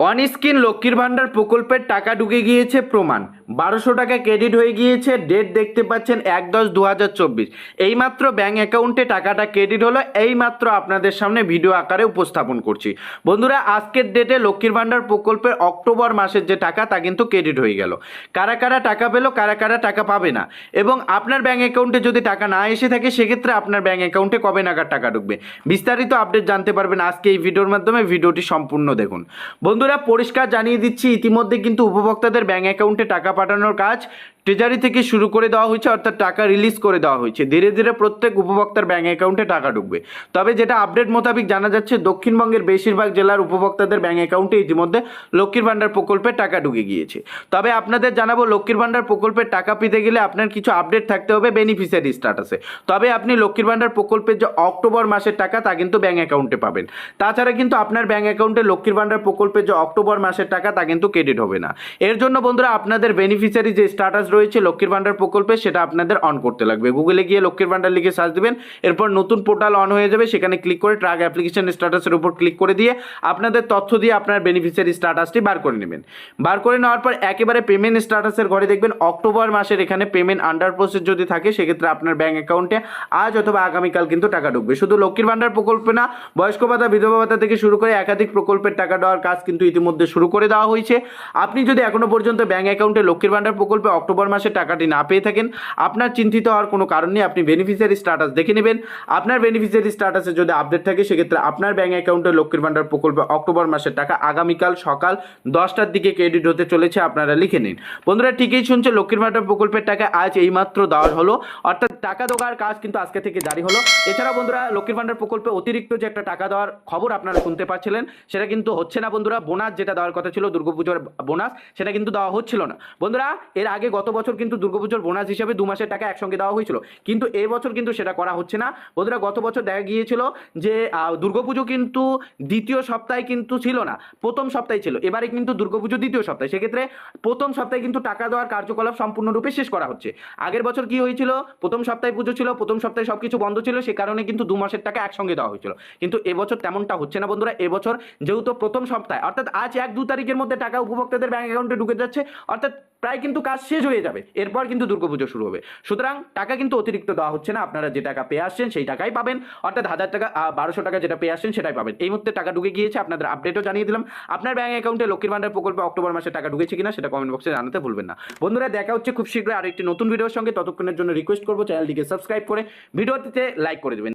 On screen লক্ষ্মীর ভাণ্ডার প্রকল্পের টাকা ঢুকে গিয়েছে প্রমাণ। বারোশো টাকা ক্রেডিট হয়ে গিয়েছে ডেট দেখতে পাচ্ছেন এক দশ দু হাজার চব্বিশ। এইমাত্র ব্যাঙ্ক অ্যাকাউন্টে টাকাটা ক্রেডিট হলো, এইমাত্র আপনাদের সামনে ভিডিও আকারে উপস্থাপন করছি। বন্ধুরা, আজকের ডেটে লক্ষ্মীর ভাণ্ডার প্রকল্পের অক্টোবর মাসের যে টাকা, তা কিন্তু ক্রেডিট হয়ে গেল। কারা কারা টাকা পেল, কারা কারা টাকা পাবে না? এবং আপনার ব্যাঙ্ক অ্যাকাউন্টে যদি টাকা না এসে থাকে, সেক্ষেত্রে আপনার ব্যাঙ্ক অ্যাকাউন্টে কবে নাগাদ টাকা ঢুকবে? বিস্তারিত আপডেট জানতে পারবেন আজকে এই ভিডিওর মাধ্যমে ভিডিওটি সম্পূর্ণ দেখুন। বন্ধুরা, পরিষ্কার জানিয়ে দিচ্ছি, ইতিমধ্যে কিন্তু উপভোক্তাদের ব্যাঙ্ক অ্যাকাউন্টে টাকা পাঠানোর কাজ ট্রেজারি থেকে শুরু করে দেওয়া হয়েছে, অর্থাৎ টাকা রিলিজ করে দেওয়া হয়েছে। ধীরে ধীরে প্রত্যেক উপভোক্তার ব্যাঙ্ক অ্যাকাউন্টে টাকা ঢুকবে। তবে যেটা আপডেট মোতাবেক জানা যাচ্ছে, দক্ষিণবঙ্গের বেশিরভাগ জেলার উপভোক্তাদের ব্যাঙ্ক অ্যাকাউন্টে ইতিমধ্যে লক্ষ্মীর ভাণ্ডার প্রকল্পের টাকা ঢুকে গিয়েছে। তবে আপনাদের জানাব, লক্ষ্মীর ভাণ্ডার প্রকল্পের টাকা পেতে গেলে আপনার কিছু আপডেট থাকতে হবে বেনিফিশিয়ারি স্ট্যাটাসে তবে আপনি লক্ষ্মীর ভাণ্ডার প্রকল্পের যে অক্টোবর মাসের টাকা, তা কিন্তু ব্যাঙ্ক অ্যাকাউন্টে পাবেন। তাছাড়া কিন্তু আপনার ব্যাঙ্ক অ্যাকাউন্টে লক্ষ্মীর ভাণ্ডার প্রকল্পের যে অক্টোবর মাসের টাকা, তা কিন্তু ক্রেডিট হবে না। এর জন্য বন্ধুরা, আপনাদের বেনিফিশিয়ারি যে স্ট্যাটাস রয়েছে লক্ষ্মীর ভাণ্ডার প্রকল্পে, সেটা আপনাদের অন করতে লাগবে। গুগলে গিয়ে লক্ষ্মীর ভাণ্ডার লিখে সার্চ দেবেন, এরপর নতুন পোর্টাল অন হয়ে যাবে, সেখানে ক্লিক করে ট্রাক অ্যাপ্লিকেশন স্ট্যাটাসের উপর ক্লিক করে দিয়ে আপনাদের তথ্য দিয়ে আপনার বেনিফিশিয়ারি স্ট্যাটাসটি বার করে নেবেন। বার করে নেওয়ার পর একেবারে পেমেন্ট স্ট্যাটাসের ঘরে দেখবেন, অক্টোবর মাসের এখানে পেমেন্ট আন্ডার প্রসেস যদি থাকে, সেক্ষেত্রে আপনার ব্যাঙ্ক অ্যাকাউন্টে আজ অথবা আগামীকাল কিন্তু টাকা ঢুকবে। শুধু লক্ষ্মীর ভাণ্ডার প্রকল্পে না, বয়স্ক ভাতা, বিধবা ভাতা থেকে শুরু করে একাধিক প্রকল্পের টাকা দেওয়ার কাজ কিন্তু ইতিমধ্যে শুরু করে দেওয়া হয়েছে। আপনি যদি এখনও পর্যন্ত ব্যাঙ্ক অ্যাকাউন্টে লক্ষ্মীর ভাণ্ডার প্রকল্পে অক্টোবর মাসে টাকাটি না পেয়ে থাকেন, আপনার চিন্তিত হওয়ার কোনো কারণ নেই, আপনি বেনিফিসিয়ারি স্ট্যাটাস দেখে নেবেন। আপনার বেনিফিসিয়ারি স্ট্যাটাসে যদি আপডেট থাকে, সেক্ষেত্রে আপনার ব্যাঙ্ক অ্যাকাউন্টে লক্ষ্মীর ভাণ্ডার প্রকল্পে অক্টোবর মাসের টাকা আগামীকাল সকাল দশটার দিকে ক্রেডিট হতে চলেছে, আপনারা লিখে নিন। বন্ধুরা ঠিকই শুনছে, লক্ষ্মীর ভাণ্ডার প্রকল্পের টাকা আজ এইমাত্র দেওয়া হলো, অর্থাৎ টাকা দেওয়ার কাজ কিন্তু আজকে থেকে জারি হলো। এছাড়া বন্ধুরা, লক্ষ্মীর ভান্ডার প্রকল্পে অতিরিক্ত যে একটা টাকা দেওয়ার খবর আপনারা শুনতে পাচ্ছিলেন, সেটা কিন্তু হচ্ছে না বন্ধুরা। বোনাস যেটা দেওয়ার কথা ছিল দুর্গাপুজোর বোনাস, সেটা কিন্তু দেওয়া হচ্ছিল না। বন্ধুরা, এর আগে গত বছর কিন্তু দুর্গাপুজোর বোনাস হিসেবে দু মাসের টাকা একসঙ্গে দেওয়া হয়েছিল। কিন্তু এই বছর কিন্তু সেটা করা হচ্ছে না। বন্ধুরা, গত বছর দেখা গিয়েছিল যে দুর্গাপুজো কিন্তু দ্বিতীয় সপ্তাহে কিন্তু ছিল না, প্রথম সপ্তাহে ছিল। এবারে কিন্তু দুর্গাপুজো দ্বিতীয় সপ্তাহে। সেক্ষেত্রে প্রথম সপ্তাহে কিন্তু টাকা দেওয়ার কার্যকলাপ সম্পূর্ণরূপে শেষ করা হচ্ছে। আগের বছর কি হয়েছিল? প্রথম সপ্তাহে পুজো ছিল, প্রথম সপ্তাহে সব কিছু বন্ধ ছিল, সে কারণে কিন্তু দু মাসের টাকা একসঙ্গে দেওয়া হয়েছিল। কিন্তু এবছর তেমনটা হচ্ছে না বন্ধুরা, এবছর যেহেতু প্রথম সপ্তাহে, অর্থাৎ আজ এক দু তারিখের মধ্যে টাকা উপভোক্তাদের ব্যাঙ্ক অ্যাকাউন্টে ঢুকে যাচ্ছে, অর্থাৎ প্রায় কিন্তু কাজ শেষ হয়ে যাবে। এরপর কিন্তু দুর্গাপুজো শুরু হবে। সুতরাং টাকা কিন্তু অতিরিক্ত দেওয়া হচ্ছে না। আপনারা যে টাকা পেয়ে আসছেন সেই টাকাই পাবেন। অর্থাৎ হাজার টাকা বারোশো টাকা যেটা পেয়ে আসছেন সেটাই পাবেন। এই মুহূর্তে টাকা ঢুকে গিয়েছে। আপনাদের আপডেটও জানিয়ে দিলাম। আপনার ব্যাংক অ্যাকাউন্টে লক্ষ্মীর ভান্ডার প্রকল্পে অক্টোবর মাসে টাকা ঢুকেছে কিনা সেটা কমেন্ট বক্সে জানাতে ভুলবেন না। বন্ধুরা, দেখা হচ্ছে খুব শীঘ্রই আরেকটি নতুন ভিডিওর সঙ্গে। ততক্ষণের জন্য রিকোয়েস্ট করব চ্যানেলটিকে সাবস্ক্রাইব করে। ভিডিওটিতে লাইক করে দেবেন।